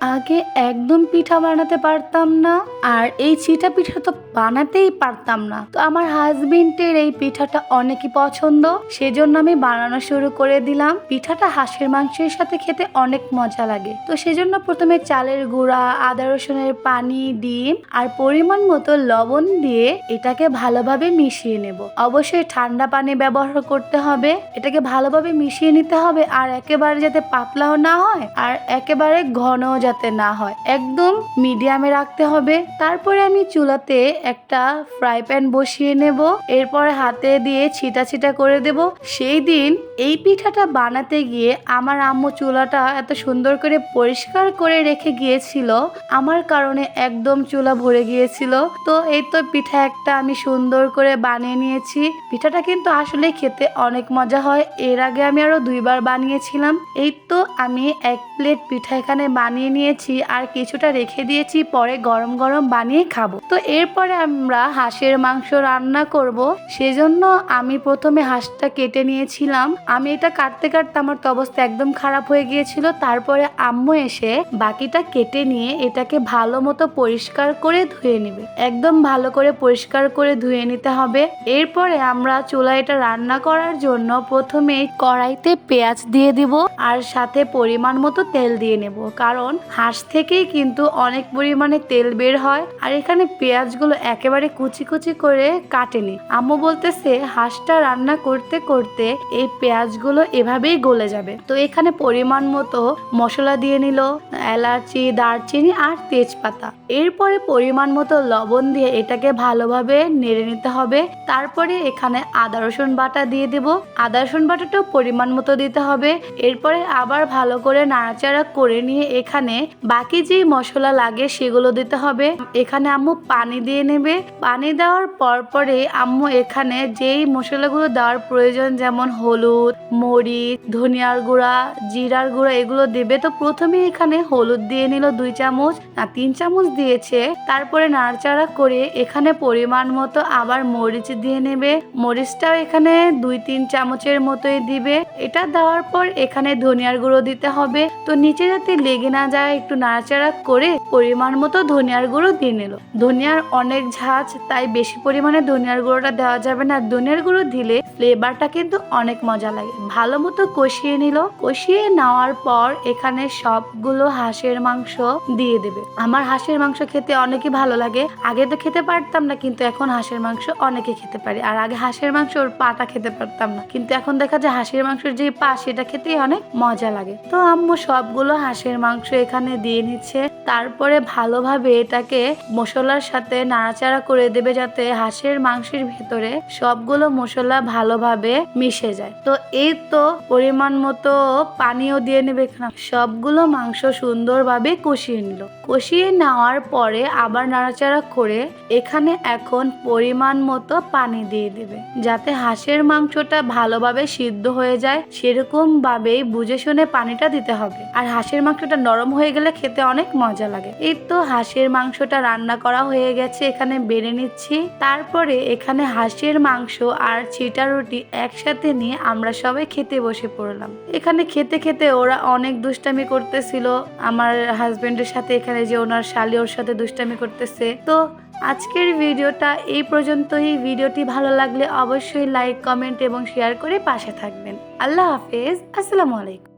আগে একদম পিঠা বানাতে পারতাম না, আর এই চিটা পিঠা তো বানাতেই পারতাম না। তো আমার হাজবেন্ডের এই পিঠাটা অনেকই পছন্দ, সেজন্য আমি বানানো শুরু করে দিলাম। পিঠাটা হাঁসের মাংসের সাথে খেতে অনেক মজা লাগে। তো সেজন্য প্রথমে চালের গুঁড়া, আদা রসুনের পানি, ডিম আর পরিমাণ মতো লবণ দিয়ে এটাকে ভালোভাবে মিশিয়ে নেব। অবশ্যই ঠান্ডা পানি ব্যবহার করতে হবে। এটাকে ভালোভাবে মিশিয়ে নিতে হবে আর একেবারে যাতে পাতলাও না হয় আর একেবারে ঘনও যাতে না হয়। একদম মিডিয়ামে রাখতে হবে। তারপরে আমি চুলাতে একটা ফ্রাই প্যান বসিয়ে নেব। এরপরে হাতে দিয়ে ছিটা ছিটা করে দেব। সেই দিন এই পিঠাটা বানাতে গিয়ে আমার আম্মু চুলাটা এত সুন্দর করে পরিষ্কার করে রেখে গিয়েছিল। আমার কারণে একদম চুলা ভরে গিয়েছিল। তো এই তো পিঠা একটা আমি সুন্দর করে বানিয়ে নিয়েছি। পিঠাটা কিন্তু আসলে খেতে অনেক মজা হয়। এর আগে আমি আরও দুইবার বানিয়েছিলাম। এই তো আমি এক প্লেট পিঠা এখানে বানিয়ে নিয়েছি আর কিছুটা রেখে দিয়েছি, পরে গরম গরম বানিয়ে খাব। তো এরপরে আমরা হাঁসের মাংস রান্না করব। সেজন্য আমি প্রথমে হাঁসটা কেটে নিয়েছিলাম। আমি এটা কাটতে কাটতে আমার তো অবস্থা একদম খারাপ হয়ে গিয়েছিল। তারপরে আম্মু এসে বাকিটা কেটে নিয়ে এটাকে ভালো মতো পরিষ্কার করে ধুয়ে নেবে। একদম ভালো করে পরিষ্কার করে ধুয়ে নিতে হবে। এরপরে আমরা চুলা এটা রান্না করার জন্য প্রথমে কড়াইতে পেঁয়াজ দিয়ে দিব আর সাথে পরিমাণ মতো তেল দিয়ে নেব। কারণ হাঁস থেকেই কিন্তু অনেক পরিমাণে তেল বের হয় আর এখানে পেঁয়াজগুলো একেবারে কুচি কুচি করে কাটেনি। আম্মু বলতেছে, হাঁসটা রান্না করতে করতে এই পেঁয়াজগুলো এভাবেই গলে যাবে। তো এখানে পরিমাণ মতো মশলা দিয়ে নিল, এলাচি, দারচিনি আর তেজপাতা। এরপরে পরিমাণ মতো লবণ দিয়ে এটাকে ভালোভাবে নেড়ে নিতে হবে। তারপরে এখানে আদা, রসুন বাটা দিয়ে দেব। আদা, রসুন বাটাটাও পরিমাণ মতো দিতে হবে। এরপরে আবার ভালো করে নাড়াচাড়া করে নিয়ে এখানে বাকি যে মশলা লাগে সেগুলো দিতে হবে। এখানে আম্মু পানি দিয়ে নেবে। পানি দেওয়ার পর পরে আম্মু এখানে যেই মশলাগুলো দেওয়ার প্রয়োজন, যেমন হলুদ, মরিচ, ধনিয়ার গুঁড়া, জিরার গুঁড়া, এগুলো দেবে। তো প্রথমে এখানে হলুদ দিয়ে নিল দুই চামচ, না, তিন চামচ দিয়েছে। তারপরে নাড়াচাড়া করে এখানে পরিমাণ মতো আবার মরিচ দিয়ে নেবে। মরিচটাও এখানে দুই, তিন চামচের মতোই দিবে। এটা দেওয়ার পর এখানে ধনিয়ার গুঁড়ো দিতে হবে। তো নিচে যাতে লেগে না যায় একটু নাড়াচাড়া করে পরিমাণ মতো ধনিয়ার গুঁড়ো দিয়ে নিল। ধনিয়ার অনেক ঝাঁজ, তাই বেশি পরিমাণে ধনিয়ার গুঁড়োটা দেওয়া যাবে না। ধনিয়ার গুঁড়ো দিলে ফ্লেভারটা কিন্তু অনেক মজা লাগে। ভালো মতো কষিয়ে নিল। কষিয়ে নেওয়ার পর এখানে সবগুলো হাঁসের মাংস দিয়ে দেবে। আমার হাঁসের মাংস খেতে অনেকই ভালো লাগে। আগে তো খেতে পারতাম না, কিন্তু এখন হাঁসের মাংস অনেকে খেতে পারি। আর আগে হাঁসের মাংস ওর পাটা খেতে পারতাম না। কিন্তু এখন দেখা যায় হাঁসের মাংসের যে পা, সেটা খেতেই অনেক মজা লাগে। তো আম্মু, সবগুলো হাঁসের মাংস এখানে দিয়ে নিচ্ছে। তারপরে ভালোভাবে এটাকে মশলার সাথে নাড়াচাড়া করে দেবে যাতে হাঁসের মাংসের ভেতরে সবগুলো মশলা ভালোভাবে মিশে যায়। তো এই তো পরিমাণ মতো পানিও দিয়ে নেবে এখানে। সবগুলো মাংস সুন্দরভাবে কষিয়ে নিল। কষিয়ে নেওয়ার পরে আবার নাড়াচাড়া করে এখানে এখন পরিমাণ মতো পানি দিয়ে দেবে। যাতে হাঁসের মাংসটা ভালোভাবে সিদ্ধ হয়ে যায় সেরকম ভাবেই বুঝে শুনে পানিটা দিতে হবে। আর হাঁসের মাংসটা নরম হয়ে গেলে খেতে অনেক মজা লাগে। এই তো হাঁসের মাংসটা রান্না করা হয়ে গেছে, এখানে বেড়ে নিচ্ছি। তারপরে এখানে হাঁসের মাংস আর চিটা রুটি একসাথে নিয়ে আমরা সবাই খেতে বসে পড়লাম। এখানে খেতে খেতে ওরা অনেক দুষ্টামি করতেছিল। আমার হাজবেন্ডের সাথে এখানে যে ওনার শালি ওর সাথে দুষ্টামি করতেছে। তো আজকের ভিডিওটা এই পর্যন্তই। ভিডিওটি ভালো লাগলে অবশ্যই লাইক কমেন্ট এবং শেয়ার করে পাশে থাকবেন। আল্লাহ হাফেজ। আসসালামু আলাইকুম।